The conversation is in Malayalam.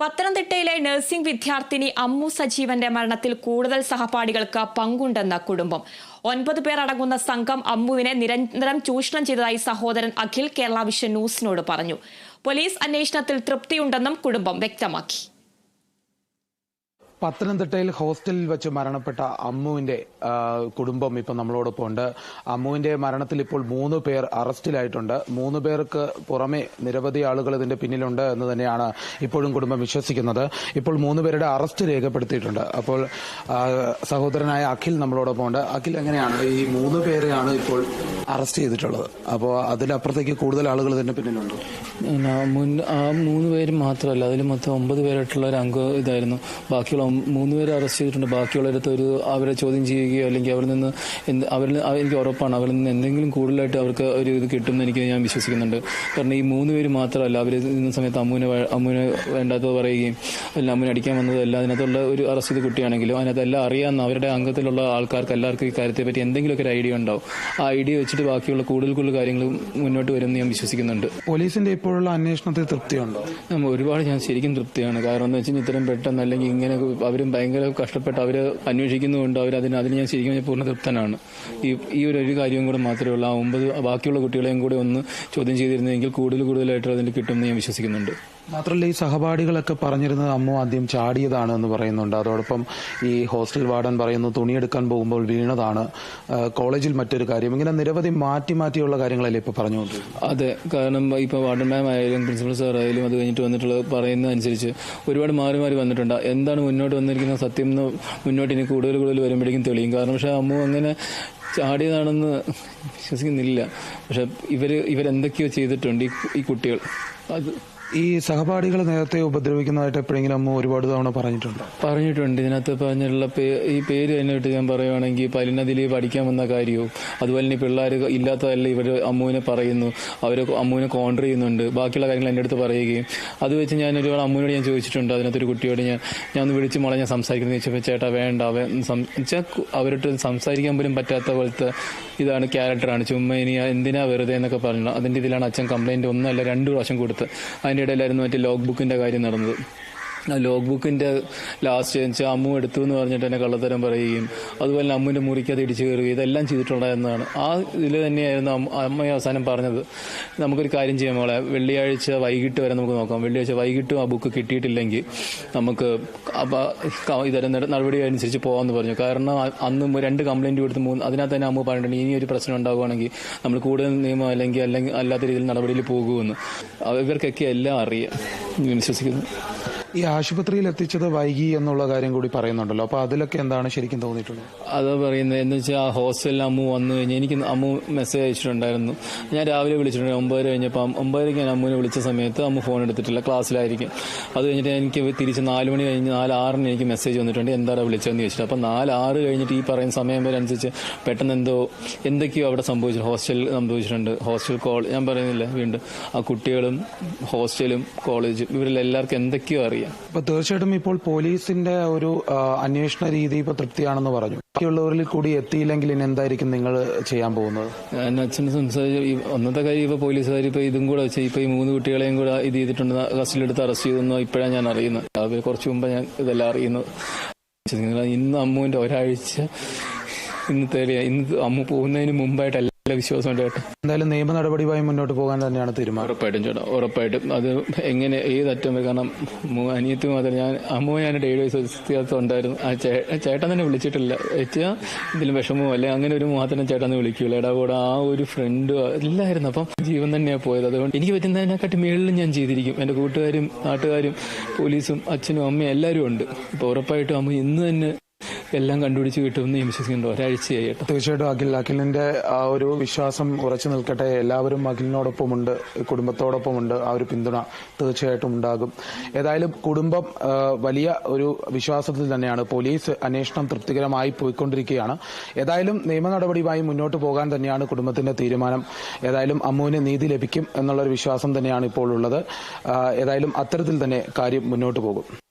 പത്തനംതിട്ടയിലെ നഴ്സിംഗ് വിദ്യാർത്ഥിനി അമ്മു സജീവന്റെ മരണത്തിൽ കൂടുതൽ സഹപാഠികൾക്ക് പങ്കുണ്ടെന്ന കുടുംബം. ഒൻപത് പേർ അടങ്ങുന്ന സംഘം അമ്മുവിനെ നിരന്തരം ചൂഷണം ചെയ്തതായി സഹോദരൻ അഖിൽ കേരള വിഷൻ ന്യൂസിനോട് പറഞ്ഞു. പോലീസ് അന്വേഷണത്തിൽ തൃപ്തിയുണ്ടെന്നും കുടുംബം വ്യക്തമാക്കി. പത്തനംതിട്ടയിൽ ഹോസ്റ്റലിൽ വെച്ച് മരണപ്പെട്ട അമ്മുവിന്റെ കുടുംബം ഇപ്പം നമ്മളോടൊപ്പം ഉണ്ട് അമ്മുവിന്റെ മരണത്തിൽ ഇപ്പോൾ മൂന്ന് പേർ അറസ്റ്റിലായിട്ടുണ്ട്. മൂന്ന് പേർക്ക് പുറമെ നിരവധി ആളുകൾ ഇതിന്റെ പിന്നിലുണ്ട് എന്ന് തന്നെയാണ് ഇപ്പോഴും കുടുംബം വിശ്വസിക്കുന്നത്. ഇപ്പോൾ മൂന്ന് പേരുടെ അറസ്റ്റ് രേഖപ്പെടുത്തിയിട്ടുണ്ട്. അപ്പോൾ സഹോദരനായ അഖിൽ നമ്മളോടൊപ്പം ഉണ്ട് അഖിൽ എങ്ങനെയാണ് ഈ മൂന്ന് പേരെയാണ് ഇപ്പോൾ അറസ്റ്റ് ചെയ്തിട്ടുള്ളത്? അപ്പോൾ അതിലപ്പുറത്തേക്ക് കൂടുതൽ ആളുകൾ ഇതിന്റെ പിന്നിലുണ്ട്. ആ മൂന്ന് പേര് മാത്രമല്ല അതിൽ മൊത്തം ഒമ്പത് പേരായിട്ടുള്ള ഒരു അംഗം ഇതായിരുന്നു. ബാക്കിയുള്ള ഒം- മൂന്ന് പേരെ അറസ്റ്റ് ചെയ്തിട്ടുണ്ട്. ബാക്കിയുള്ളവരടുത്ത് ഒരു അവരെ ചോദ്യം ചെയ്യുകയോ അല്ലെങ്കിൽ അവരിൽ നിന്ന് അവരിൽ എനിക്ക് ഉറപ്പാണ്. അവരിൽ നിന്ന് എന്തെങ്കിലും കൂടുതലായിട്ട് അവർക്ക് ഒരു ഇത് കിട്ടുമെന്ന് എനിക്ക് ഞാൻ വിശ്വസിക്കുന്നുണ്ട്. കാരണം ഈ മൂന്ന് പേര് മാത്രമല്ല അവർ ഇന്ന സമയത്ത് അമ്മൂനെ അമ്മൂനെ വേണ്ടാത്തത് പറയുകയും അല്ല അമ്മൂനെ അടിക്കാൻ വന്നതല്ല അതിനകത്തുള്ള ഒരു അറസ്റ്റ് ചെയ്ത കുട്ടിയാണെങ്കിലും അതിനകത്ത് എല്ലാം അറിയാവുന്ന അവരുടെ അംഗത്തിലുള്ള ആൾക്കാർക്ക് എല്ലാവർക്കും ഈ കാര്യത്തെ പറ്റി എന്തെങ്കിലുമൊക്കെ ഒരു ഐഡിയ ഉണ്ടാവും. ആ ഐഡിയ വെച്ചിട്ട് ബാക്കിയുള്ള കൂടുതൽ കൂടുതൽ കാര്യങ്ങൾ മുന്നോട്ട് വരുമെന്ന് ഞാൻ വിശ്വസിക്കുന്നുണ്ട്. പോലീസിന്റെ ഇപ്പോഴുള്ള അന്വേഷണത്തിൽ തൃപ്തിയുണ്ടോ? ഒരുപാട് ഞാൻ ശരിക്കും തൃപ്തിയാണ്. കാരണം എന്ന് വെച്ചാൽ ഇത്രയും പെട്ടെന്ന് അല്ലെങ്കിൽ ഇങ്ങനെ അവരും ഭയങ്കര കഷ്ടപ്പെട്ട് അവർ അന്വേഷിക്കുന്നുണ്ട് അവർ അതിന് അതിന് ഞാൻ ശരിക്കും പൂർണ തൃപ്തനാണ്. ഈ ഈ ഒരു ഒരു കാര്യവും കൂടെ മാത്രമേ ഉള്ളൂ. ആ ഒമ്പത് ബാക്കിയുള്ള കുട്ടികളെയും കൂടെ ഒന്ന് ചോദ്യം ചെയ്തിരുന്നെങ്കിൽ കൂടുതൽ കൂടുതലായിട്ട് അതിന് കിട്ടുമെന്ന് ഞാൻ വിശ്വസിക്കുന്നുണ്ട്. മാത്രമല്ല ഈ സഹപാഠികളൊക്കെ പറഞ്ഞിരുന്നത് അമ്മ ആദ്യം ചാടിയതാണ് എന്ന് പറയുന്നുണ്ട്. അതോടൊപ്പം ഈ ഹോസ്റ്റൽ വാർഡൻ പറയുന്നു തുണിയെടുക്കാൻ പോകുമ്പോൾ വീണതാണ്. കോളേജിൽ മറ്റൊരു കാര്യം. ഇങ്ങനെ നിരവധി മാറ്റി മാറ്റിയുള്ള കാര്യങ്ങളല്ലേ ഇപ്പൊ പറഞ്ഞുകൊണ്ട് അതെ കാരണം ഇപ്പൊ വാർഡൻ മാം ആയാലും പ്രിൻസിപ്പൽ സാർ ആയാലും അത് കഴിഞ്ഞിട്ട് വന്നിട്ടുള്ള പറയുന്നതനുസരിച്ച് ഒരുപാട് മാറി മാറി വന്നിട്ടുണ്ട്. എന്താണ് മുന്നോട്ട് വന്നിരിക്കുന്ന സത്യം എന്ന് മുന്നോട്ട് ഇനി കൂടുതൽ കൂടുതൽ വരുമ്പോഴേക്കും തെളിയും. കാരണം പക്ഷെ അമ്മു അങ്ങനെ ചാടിയതാണെന്ന് വിശ്വസിക്കുന്നില്ല. പക്ഷെ ഇവർ ഇവരെന്തൊക്കെയോ ചെയ്തിട്ടുണ്ട് ഈ കുട്ടികൾ. അത് ഈ സഹപാഠികൾ നേരത്തെ ഉപദ്രവിക്കുന്നതായിട്ട് എപ്പോഴെങ്കിലും അമ്മ ഒരുപാട് തവണ പറഞ്ഞിട്ടുണ്ട്. പറഞ്ഞിട്ടുണ്ട്. ഇതിനകത്ത് പറഞ്ഞിട്ടുള്ള ഈ പേര് തന്നെ ഇട്ട് ഞാൻ പറയുവാണെങ്കിൽ പലിനതിൽ പഠിക്കാൻ വന്ന കാര്യവും അതുപോലെ തന്നെ പിള്ളേർ ഇല്ലാത്തതല്ല ഇവർ അമ്മുവിനെ പറയുന്നു അവർ അമ്മുവിനെ കോണ്ടർ ചെയ്യുന്നുണ്ട് ബാക്കിയുള്ള കാര്യങ്ങൾ എന്റെ അടുത്ത് പറയുകയും. അത് വെച്ച് ഞാൻ ഒരുപാട് അമ്മുവിനോട് ഞാൻ ചോദിച്ചിട്ടുണ്ട്. അതിനകത്തൊരു കുട്ടിയോട് ഞാൻ ഞാൻ ഒന്ന് വിളിച്ച് മോളെ ഞാൻ സംസാരിക്കുന്നത് ചോദിച്ചപ്പോൾ ചേട്ടാ വേണ്ട അവരോട്ട് സംസാരിക്കാൻ പോലും പറ്റാത്ത പോലത്തെ ഇതാണ് ക്യാരക്ടറാണ് ചുമ്മാ ഇനി എന്തിനാ വെറുതെ എന്നൊക്കെ പറഞ്ഞു അതിന്റെ ഇതിലാണ് അച്ഛൻ കംപ്ലൈന്റ് ഒന്നല്ല രണ്ട് പ്രാവശ്യം കൊടുത്ത്. അതിന്റെ ഇടയിലായിരുന്നു മറ്റേ ലോഗ് ബുക്കിന്റെ കാര്യം നടന്നത്. ലോഗ് ബുക്കിന്റെ ലാസ്റ്റ് വെച്ചാൽ അമ്മു എടുത്തു എന്ന് പറഞ്ഞിട്ട് എന്നെ കള്ളത്തരം പറയുകയും അതുപോലെ അമ്മുവിന്റെ മുറിക്ക് അത് ഇടിച്ചു കയറുകയും ഇതെല്ലാം ചെയ്തിട്ടുണ്ടായിരുന്നതാണ് ആ ഇതിൽ തന്നെയായിരുന്നു അമ്മ അവസാനം പറഞ്ഞത്. നമുക്കൊരു കാര്യം ചെയ്യാം മോളെ വെള്ളിയാഴ്ച വൈകിട്ട് വരെ നമുക്ക് നോക്കാം. വെള്ളിയാഴ്ച വൈകിട്ടും ആ ബുക്ക് കിട്ടിയിട്ടില്ലെങ്കിൽ നമുക്ക് ഇതരം നടപടി അനുസരിച്ച് പോകാമെന്ന് പറഞ്ഞു. കാരണം അന്ന് രണ്ട് കംപ്ലൈന്റ് കൊടുത്ത് മൂന്ന് അതിനകത്ത് തന്നെ അമ്മ പറഞ്ഞിട്ടുണ്ട് ഇനി ഒരു പ്രശ്നം ഉണ്ടാവുകയാണെങ്കിൽ നമ്മൾ കൂടുതൽ നിയമം അല്ലെങ്കിൽ അല്ലെങ്കിൽ അല്ലാത്ത രീതിയിൽ നടപടിയിൽ പോകുമെന്ന്. ഇവർക്കൊക്കെ എല്ലാം അറിയാം. വിശ്വസിക്കുന്നു. ഈ ആശുപത്രിയിൽ എത്തിച്ചത് വൈകി എന്നുള്ള കാര്യം കൂടി പറയുന്നുണ്ടല്ലോ. അപ്പൊ അതിലൊക്കെ എന്താണ് ശരിക്കും തോന്നിയിട്ടുള്ളത്? അത് പറയുന്നത് എന്ന് വെച്ചാൽ ആ ഹോസ്റ്റലിൽ അമ്മു വന്നു കഴിഞ്ഞാൽ എനിക്ക് അമ്മു മെസ്സേജ് അയച്ചിട്ടുണ്ടായിരുന്നു. ഞാൻ രാവിലെ വിളിച്ചിട്ടുണ്ട് ഒമ്പതര കഴിഞ്ഞപ്പോൾ ഒമ്പതരയ്ക്ക് ഞാൻ അമ്മുവിനെ വിളിച്ച സമയത്ത് അമ്മു ഫോൺ എടുത്തിട്ടില്ല ക്ലാസ്സിലായിരിക്കും. അത് കഴിഞ്ഞിട്ട് എനിക്ക് തിരിച്ച് നാല് മണി കഴിഞ്ഞ് നാല് ആറിന് എനിക്ക് മെസ്സേജ് വന്നിട്ടുണ്ട് എന്താണ് വിളിച്ചതെന്ന് ചോദിച്ചിട്ട്. അപ്പം നാല് ആറ് കഴിഞ്ഞിട്ട് ഈ പറയുന്ന സമയം വരെ അനുസരിച്ച് പെട്ടെന്ന് എന്തോ എന്തൊക്കെയോ അവിടെ സംഭവിച്ചു ഹോസ്റ്റലിൽ സംഭവിച്ചിട്ടുണ്ട്. ഹോസ്റ്റൽ കോൾ ഞാൻ പറയുന്നില്ല വീണ്ടും ആ കുട്ടികളും ഹോസ്റ്റലും കോളേജും ഇവരിൽ എല്ലാവർക്കും എന്തൊക്കെയോ അറിയാം. അപ്പൊ തീർച്ചയായിട്ടും ഇപ്പോൾ പോലീസിന്റെ ഒരു അന്വേഷണ രീതി ഇപ്പൊ തൃപ്തിയാണെന്ന് പറഞ്ഞു. ബാക്കിയുള്ളവരിൽ കൂടി എത്തിയില്ലെങ്കിൽ ഇനി എന്തായിരിക്കും നിങ്ങൾ ചെയ്യാൻ പോകുന്നത്? എന്നെ അച്ഛൻ സംസാരിച്ച ഒന്നത്തെ കാര്യം ഇപ്പൊ പോലീസുകാർ ഇപ്പൊ ഇതും കൂടെ വെച്ച് ഇപ്പൊ ഈ മൂന്ന് കുട്ടികളെയും കൂടെ ഇത് ചെയ്തിട്ടുണ്ട്. കസ്റ്റഡിയിലെടുത്ത് അറസ്റ്റ് ചെയ്തെന്നോ ഇപ്പോഴാണ് ഞാൻ അറിയുന്നത്. അവർ കുറച്ച് മുമ്പ് ഞാൻ ഇതെല്ലാം അറിയുന്നത് ഇന്ന് അമ്മുവിന്റെ ഒരാഴ്ച ഇന്ന് തേടിയ ഇന്ന് അമ്മു പോകുന്നതിന് മുമ്പായിട്ട് എല്ലാ വിശ്വാസമുണ്ട് എന്തായാലും നിയമ നടപടിയുമായി മുന്നോട്ട് പോകാൻ തന്നെയാണ് തീരുമാനം. ഉറപ്പായിട്ടും ചേട്ടാ ഉറപ്പായിട്ടും. അത് എങ്ങനെ ഏതറ്റം വരെ കാരണം അനിയത്തി മാത്രം ഞാൻ അമ്മ ഞാൻ ഡെയിലി വൈസ് ഉണ്ടായിരുന്നു. ആ ചേട്ടൻ തന്നെ വിളിച്ചിട്ടില്ല. വെച്ചാൽ ഇതിലും വിഷമവും അല്ലെ? അങ്ങനെ ഒരു മാത്രം ചേട്ടൻ വിളിക്കൂല? എടാ കൂടെ ആ ഒരു ഫ്രണ്ട് എല്ലായിരുന്നു അപ്പം ജീവൻ തന്നെയാണ് പോയത്. അതുകൊണ്ട് എനിക്ക് പറ്റുന്നതിനെക്കാട്ടി മേളിലും ഞാൻ ചെയ്തിരിക്കും. എന്റെ കൂട്ടുകാരും നാട്ടുകാരും പോലീസും അച്ഛനും അമ്മയും എല്ലാവരും ഉണ്ട്. അപ്പൊ ഉറപ്പായിട്ടും അമ്മ ഇന്ന് തന്നെ എല്ലാം കണ്ടുപിടിച്ച് കിട്ടുമെന്ന് വിശ്വസിക്കുന്നുണ്ട് ഒരാഴ്ചയായി തീർച്ചയായിട്ടും അഖിൽ അഖിലിന്റെ ആ ഒരു വിശ്വാസം ഉറച്ചു നിൽക്കട്ടെ. എല്ലാവരും അഖിലിനോടൊപ്പമുണ്ട് കുടുംബത്തോടൊപ്പമുണ്ട്. ആ ഒരു പിന്തുണ തീർച്ചയായിട്ടും ഉണ്ടാകും. ഏതായാലും കുടുംബം വലിയ ഒരു വിശ്വാസത്തിൽ തന്നെയാണ്. പോലീസ് അന്വേഷണം തൃപ്തികരമായി പോയിക്കൊണ്ടിരിക്കുകയാണ്. ഏതായാലും നിയമ നടപടിയുമായി മുന്നോട്ട് പോകാൻ തന്നെയാണ് കുടുംബത്തിന്റെ തീരുമാനം. ഏതായാലും അമ്മുവിന് നീതി ലഭിക്കും എന്നുള്ളൊരു വിശ്വാസം തന്നെയാണ് ഇപ്പോൾ ഉള്ളത്. ഏതായാലും അത്തരത്തിൽ തന്നെ കാര്യം മുന്നോട്ട് പോകും.